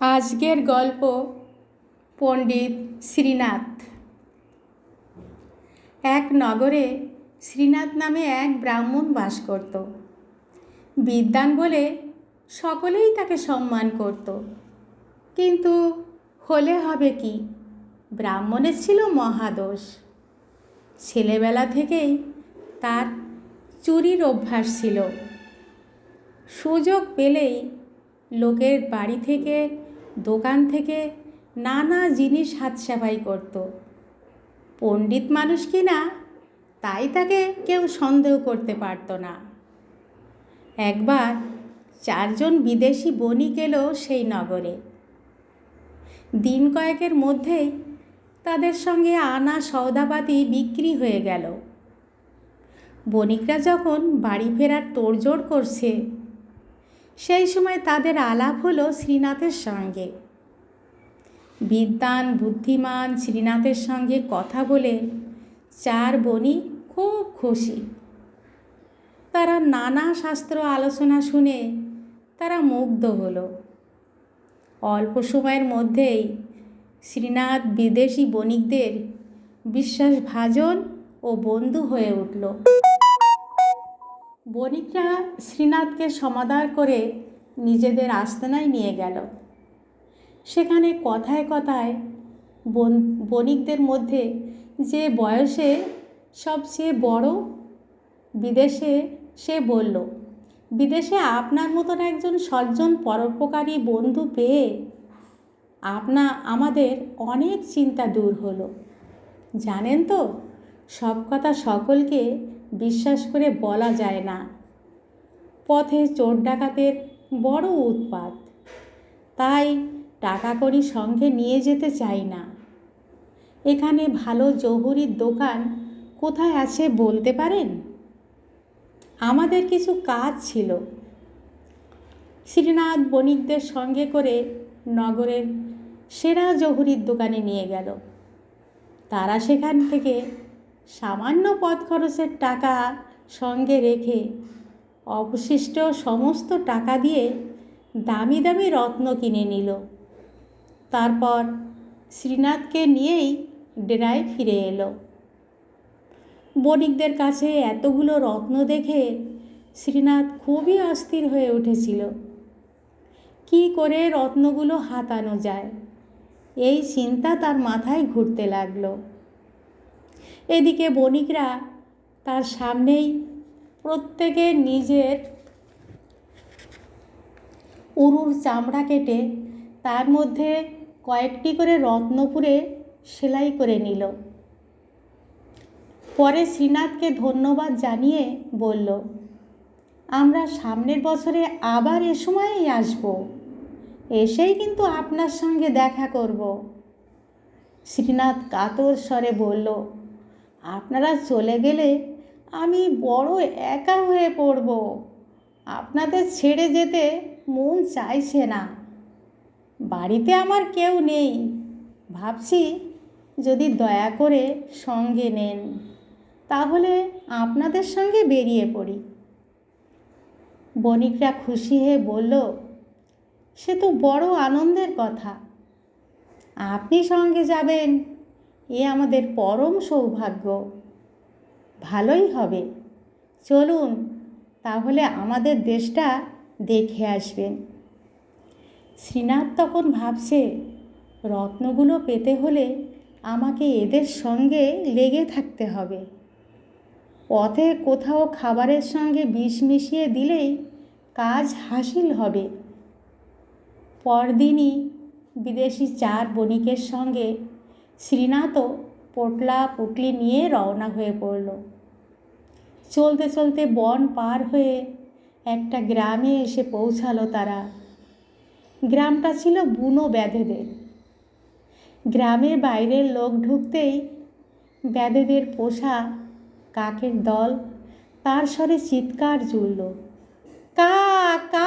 আজকের গল্প পণ্ডিত শ্রীনাথ। এক নগরে শ্রীনাথ নামে এক ব্রাহ্মণ বাস করত। বিদ্বান বলে সকলেই তাকে সম্মান করত। কিন্তু হলে হবে কি? ব্রাহ্মণের ছিল মহাদোষ। ছেলেবেলা থেকেই তার চুরির অভ্যাস ছিল। সুযোগ পেলেই লোকের বাড়ি থেকে দোকান থেকে নানা জিনিস হাত সাফাই করত। পণ্ডিত মানুষ কি না, তাই তাকে কেউ সন্দেহ করতে পারত না। একবার চারজন বিদেশি বণিক এলো সেই নগরে। দিন কয়েকের মধ্যেই তাদের সঙ্গে আনা সওদাপাতি বিক্রি হয়ে গেল। বণিকরা যখন বাড়ি ফেরার তোড়জোড় করছে সেই সময় তাদের আলাপ হলো শ্রীনাথের সঙ্গে। বিদ্বান, বুদ্ধিমান শ্রীনাথের সঙ্গে কথা বলে চার বণিক খুব খুশি। তারা নানা শাস্ত্র আলোচনা শুনে তারা মুগ্ধ হলো। অল্প সময়ের মধ্যেই শ্রীনাথ বিদেশি বণিকদের বিশ্বাসভাজন ও বন্ধু হয়ে উঠল। বণিকরা শ্রীনাথকে সমাদার করে নিজেদের আস্তানায় নিয়ে গেল। সেখানে কথায় কথায় বণিকদের মধ্যে যে বয়সে সবচেয়ে বড় বিদেশে সে বলল, বিদেশে আপনার মতন একজন সজ্জন পরোপকারী বন্ধু পেয়ে আপনা, আমাদের অনেক চিন্তা দূর হলো। জানেন তো, সব কথা সকলকে বিশ্বাস করে বলা যায় না। পথে চোর ডাকাতের বড় উৎপাত। তাই টাকা কড়ি সঙ্গে নিয়ে যেতে চাই না। এখানে ভালো জহুরির দোকান কোথায় আছে বলতে পারেন? আমাদের কিছু কাজ ছিল। শ্রীনাথ বণিকদের সঙ্গে করে নগরের সেরা জহুরির দোকানে নিয়ে গেল। তারা সেখান থেকে সামান্য পথ খরচের টাকা সঙ্গে রেখে অবশিষ্ট সমস্ত টাকা দিয়ে দামি দামি রত্ন কিনে নিল। তারপর শ্রীনাথকে নিয়েই ডেরায় ফিরে এলো। বণিকদের কাছে এতগুলো রত্ন দেখে শ্রীনাথ খুবই অস্থির হয়ে উঠেছিল। কি করে রত্নগুলো হাতানো যায়? এই চিন্তা তার মাথায় ঘুরতে লাগল। এদিকে বণিকরা তার সামনেই প্রত্যেকে নিজের উরুর চামড়া কেটে তার মধ্যে কয়েকটি করে রত্নপুরে সেলাই করে নিল। পরে শ্রীনাথকে ধন্যবাদ জানিয়ে বলল, আমরা সামনের বছরে আবার এ সময়েই আসব। এসেই কিন্তু আপনার সঙ্গে দেখা করব। শ্রীনাথ কাতর স্বরে বলল আপনারা চলে গেলে আমি বড় একা হয়ে পড়ব। আপনাদের ছেড়ে যেতে মন চাইছে না। বাড়িতে আমার কেউ নেই। ভাবছি যদি দয়া করে সঙ্গে নেন, তাহলে আপনাদের সঙ্গে বেরিয়ে পড়ি। বণিকরা খুশি হয়ে বলল, সে তো বড় আনন্দের কথা। আপনি সঙ্গে যাবেন। এ আমাদের পরম সৌভাগ্য। ভালোই হবে। চলুন, তাহলে আমাদের দেশটা দেখে আসবেন। শ্রীনাথ তখন ভাবছে, রত্নগুলো পেতে হলে আমাকে এদের সঙ্গে লেগে থাকতে হবে। পথে কোথাও খাবারের সঙ্গে বিষ মিশিয়ে দিলেই কাজ হাসিল হবে। পরদিনই বিদেশি চার বণিকের সঙ্গে শ্রীনাথও পোটলা পুটলি নিয়ে রওনা হয়ে পড়ল। চলতে চলতে বন পার হয়ে একটা গ্রামে এসে পৌঁছালো তারা। গ্রামটা ছিল বুনো ব্যাধেদের। গ্রামের বাইরের লোক ঢুকতেই ব্যাধেদের পোষা, কাকের দল, তার স্বরে চিৎকার জুড়ল কা কা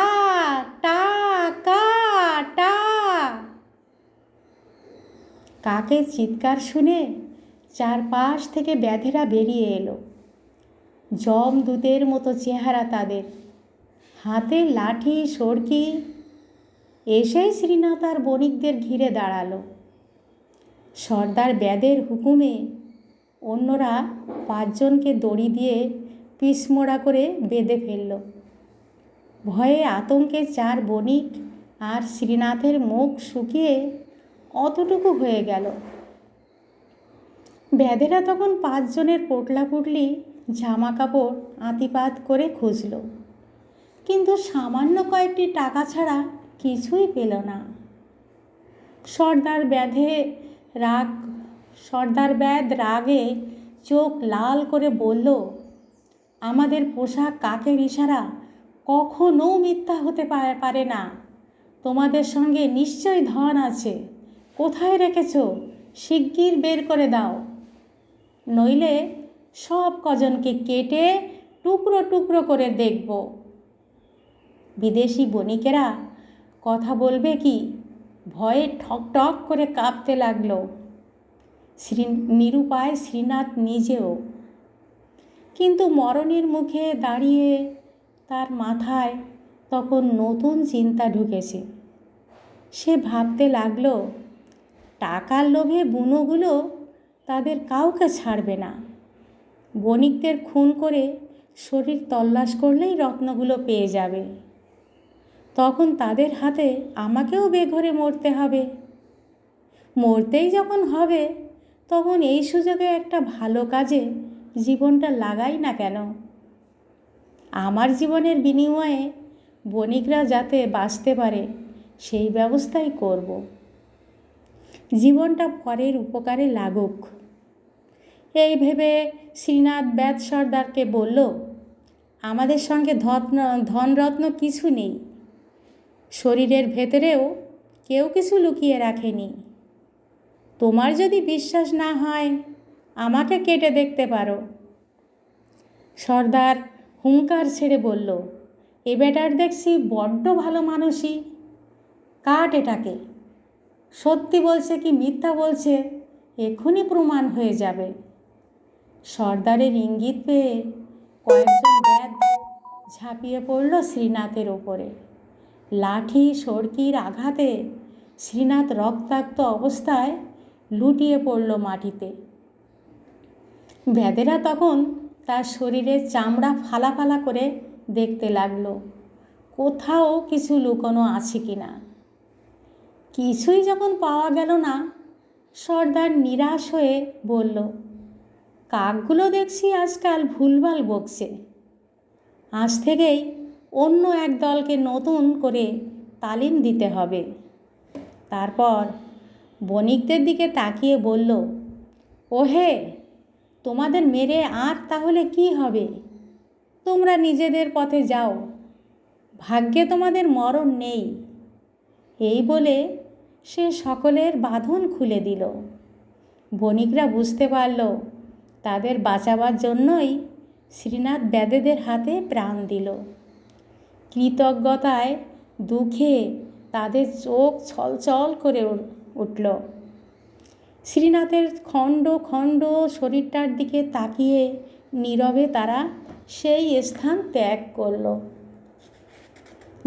কাকের চিৎকার শুনে চারপাশ থেকে ব্যাধেরা বেরিয়ে এলো। জম দূতের মতো চেহারা তাদের। হাতে লাঠি, সড়কি এসেই শ্রীনাথ আর বণিকদের ঘিরে দাঁড়াল। সর্দার ব্যাদের হুকুমে অন্যরা পাঁচজনকে দড়ি দিয়ে পিসমোড়া করে বেঁধে ফেলল। ভয়ে আতঙ্কে চার বণিক আর শ্রীনাথের মুখ শুকিয়ে অতটুকু হয়ে গেল। ব্যাধেরা তখন পাঁচজনের পোটলা পুটলি জামা কাপড় আতিপাত করে খুঁজল। কিন্তু সামান্য কয়েকটি টাকা ছাড়া কিছুই পেল না। সর্দার ব্যাধে রাগ, সর্দার ব্যাধ রাগে চোখ লাল করে বলল, আমাদের পোশাক কাকের ইশারা কখনো মিথ্যা হতে পারে না। তোমাদের সঙ্গে নিশ্চয় ধন আছে। কোথায় রেখেছ? শিগগির বের করে দাও। নইলে সব কজনকে কেটে টুকরো টুকরো করে দেখব। বিদেশি বণিকেরা কথা বলবে কি? ভয়ে ঠক ঠক করে কাঁপতে লাগল। শ্রী নিরুপায় শ্রীনাথ নিজেও। কিন্তু মরণের মুখে দাঁড়িয়ে তার মাথায় তখন নতুন চিন্তা ঢুকেছে। সে ভাবতে লাগল টাকার লোভে বুনোগুলো তাদের কাউকে ছাড়বে না। বণিকদের খুন করে শরীর তল্লাশ করলেই রত্নগুলো পেয়ে যাবে। তখন তাদের হাতে আমাকেও বেঘরে মরতে হবে। মরতেই যখন হবে, তখন এই সুযোগে একটা ভালো কাজে জীবনটা লাগাই না কেন? আমার জীবনের বিনিময়ে বণিকরা যাতে বাঁচতে পারে, সেই ব্যবস্থাই করব। জীবনটা পরের উপকারে লাগুক। এই ভেবে শ্রীনাথ ব্যাদ সর্দারকে বলল, আমাদের সঙ্গে ধন ধনরত্ন কিছু নেই। শরীরের ভেতরেও কেউ কিছু লুকিয়ে রাখেনি। তোমার যদি বিশ্বাস না হয়, আমাকে কেটে দেখতে পারো। সর্দার হুঙ্কার ছেড়ে বলল, এ বেটার দেখছি বড্ড ভালো মানুষই। কাট এটাকে। সত্যি বলছে কি মিথ্যা বলছে এক্ষুনি প্রমাণ হয়ে যাবে। সর্দারের ইঙ্গিত পেয়ে কয়েকজন ব্যাদ ঝাঁপিয়ে পড়ল শ্রীনাথের ওপরে। লাঠি, সড়কির আঘাতে শ্রীনাথ রক্তাক্ত অবস্থায় লুটিয়ে পড়ল মাটিতে। ভেদেরা তখন তার শরীরের চামড়া ফালা ফালা করে দেখতে লাগল, কোথাও কিছু লুকোনো আছে কি না কিছুই যখন পাওয়া গেল না, সর্দার নিরাশ হয়ে বলল, কাকগুলো দেখছি আজকাল ভুলভাল বকছে। আজ থেকেই অন্য এক দলকে নতুন করে তালিম দিতে হবে। তারপর বণিকদের দিকে তাকিয়ে বলল, ওহে, তোমাদের মেরে আর তাহলে কি হবে? তোমরা নিজেদের পথে যাও। ভাগ্যে তোমাদের মরণ নেই। এই বলে সে সকলের বাঁধন খুলে দিল। বণিকরা বুঝতে পারল, তাদের বাঁচাবার জন্যই শ্রীনাথ ব্যাদেদের হাতে প্রাণ দিল। কৃতজ্ঞতায় দুঃখে তাদের চোখ ছলছল করে উঠল। শ্রীনাথের খণ্ড খণ্ড শরীরটার দিকে তাকিয়ে নীরবে তারা সেই স্থান ত্যাগ করল।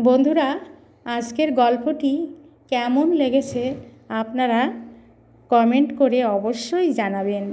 বন্ধুরা আজকের গল্পটি কেমন লেগেছে আপনারা কমেন্ট করে অবশ্যই জানাবেন।